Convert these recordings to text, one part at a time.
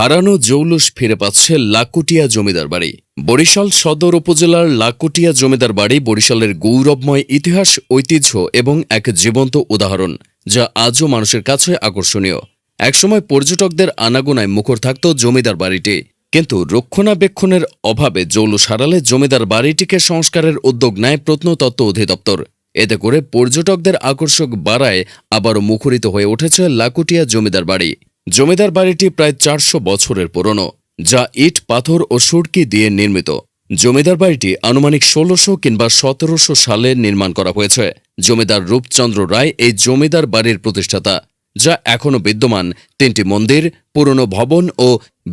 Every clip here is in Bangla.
হারানো জৌলুস ফিরে পাচ্ছে লাকুটিয়া জমিদার বাড়ি। বরিশাল সদর উপজেলার লাকুটিয়া জমিদার বাড়ি বরিশালের গৌরবময় ইতিহাস, ঐতিহ্য এবং এক জীবন্ত উদাহরণ, যা আজও মানুষের কাছে আকর্ষণীয়। একসময় পর্যটকদের আনাগোনায় মুখর থাকত জমিদার বাড়িটি। কিন্তু রক্ষণাবেক্ষণের অভাবে জৌলুস হারালে জমিদার বাড়িটিকে সংস্কারের উদ্যোগ নেয় প্রত্নতত্ত্ব অধিদপ্তর। এতে করে পর্যটকদের আকর্ষক বাড়ায় আবারও মুখরিত হয়ে উঠেছে লাকুটিয়া জমিদার বাড়ি। জমিদার বাড়িটি প্রায় চারশো বছরের পুরনো, যা ইট, পাথর ও সুরকি দিয়ে নির্মিত। জমিদার বাড়িটি আনুমানিক ষোলোশো কিংবা সতেরোশো সালে নির্মাণ করা হয়েছে। জমিদার রূপচন্দ্র রায় এই জমিদার বাড়ির প্রতিষ্ঠাতা, যা এখনও বিদ্যমান। তিনটি মন্দির, পুরনো ভবন ও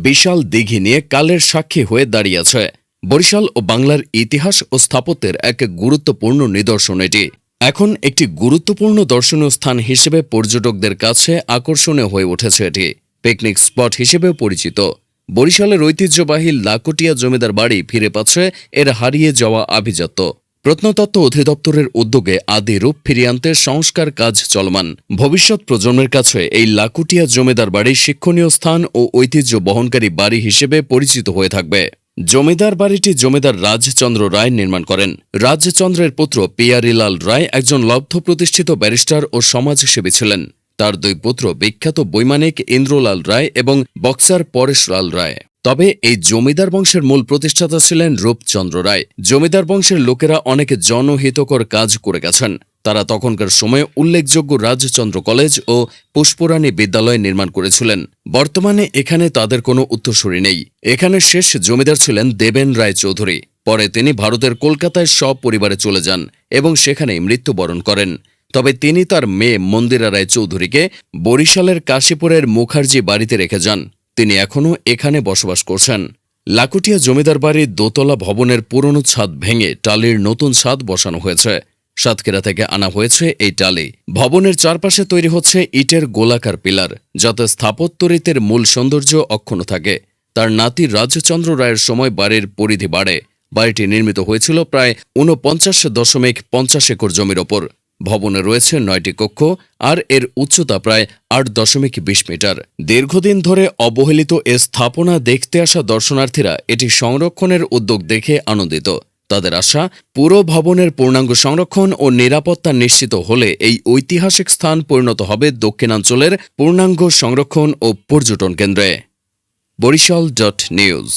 বিশাল দিঘি নিয়ে কালের সাক্ষী হয়ে দাঁড়িয়ে আছে। বরিশাল ও বাংলার ইতিহাস ও স্থাপত্যের এক গুরুত্বপূর্ণ নিদর্শন এটি। এখন একটি গুরুত্বপূর্ণ দর্শনীয় স্থান হিসেবে পর্যটকদের কাছে আকর্ষণীয় হয়ে উঠেছে এটি। পিকনিক স্পট হিসেবেও পরিচিত। বরিশালের ঐতিহ্যবাহী লাকটিয়া জমিদার বাড়ি ফিরে পাচ্ছে এর হারিয়ে যাওয়া আভিজাত্য। প্রত্নতত্ত্ব অধিদপ্তরের উদ্যোগে আদি রূপ ফিরিয়ে আনতে সংস্কার কাজ চলমান। ভবিষ্যৎ প্রজন্মের কাছে এই লাকুটিয়া জমিদার বাড়ি শিক্ষণীয় স্থান ও ঐতিহ্য বহনকারী বাড়ি হিসেবে পরিচিত হয়ে থাকবে। জমিদার বাড়িটি জমিদার রাজচন্দ্র রায় নির্মাণ করেন। রাজচন্দ্রের পুত্র পিয়ারিলাল রায় একজন লব্ধ প্রতিষ্ঠিত ব্যারিস্টার ও সমাজসেবী ছিলেন। তার দুই পুত্র বিখ্যাত বৈমানিক ইন্দ্রলাল রায় এবং বক্সার পরেশলাল রায়। তবে এই জমিদার বংশের মূল প্রতিষ্ঠাতা ছিলেন রূপচন্দ্র রায়। জমিদার বংশের লোকেরা অনেক জনহিতকর কাজ করে গেছেন। তারা তখনকার সময়ে উল্লেখযোগ্য রাজচন্দ্র কলেজ ও পুষ্পরাণী বিদ্যালয় নির্মাণ করেছিলেন। বর্তমানে এখানে তাদের কোনো উত্তরসূরি নেই। এখানে শেষ জমিদার ছিলেন দেবেন রায় চৌধুরী। পরে তিনি ভারতের কলকাতায় সব পরিবারে চলে যান এবং সেখানেই মৃত্যুবরণ করেন। তবে তিনি তার মেয়ে মন্দিরা রায় চৌধুরীকে বরিশালের কাশীপুরের মুখার্জি বাড়িতে রেখে যান। তিনি এখনও এখানে বসবাস করছেন। লাকুটিয়া জমিদার বাড়ির দোতলা ভবনের পুরনো ছাদ ভেঙে টালির নতুন ছাদ বসানো হয়েছে। সাতক্ষীরা থেকে আনা হয়েছে এই টালি ভবনের চারপাশে তৈরি হচ্ছে ইটের গোলাকার পিলার, যাতে স্থাপত্যরীতির মূল সৌন্দর্য অক্ষুণ্ণ থাকে। তার নাতি রাজচন্দ্র রায়ের সময় বাড়ির পরিধি বাড়ে। বাড়িটি নির্মিত হয়েছিল প্রায় ঊনপঞ্চাশ দশমিক পঞ্চাশ একর জমির ওপর। ভবনে রয়েছে নয়টি কক্ষ আর এর উচ্চতা প্রায় আট দশমিক বিশ মিটার। দীর্ঘদিন ধরে অবহেলিত এ স্থাপনা দেখতে আসা দর্শনার্থীরা এটি সংরক্ষণের উদ্যোগ দেখে আনন্দিত। তাদের আশা, পুরো ভবনের পূর্ণাঙ্গ সংরক্ষণ ও নিরাপত্তা নিশ্চিত হলে এই ঐতিহাসিক স্থান পরিণত হবে দক্ষিণাঞ্চলের পূর্ণাঙ্গ সংরক্ষণ ও পর্যটন কেন্দ্রে। Barishal dot news.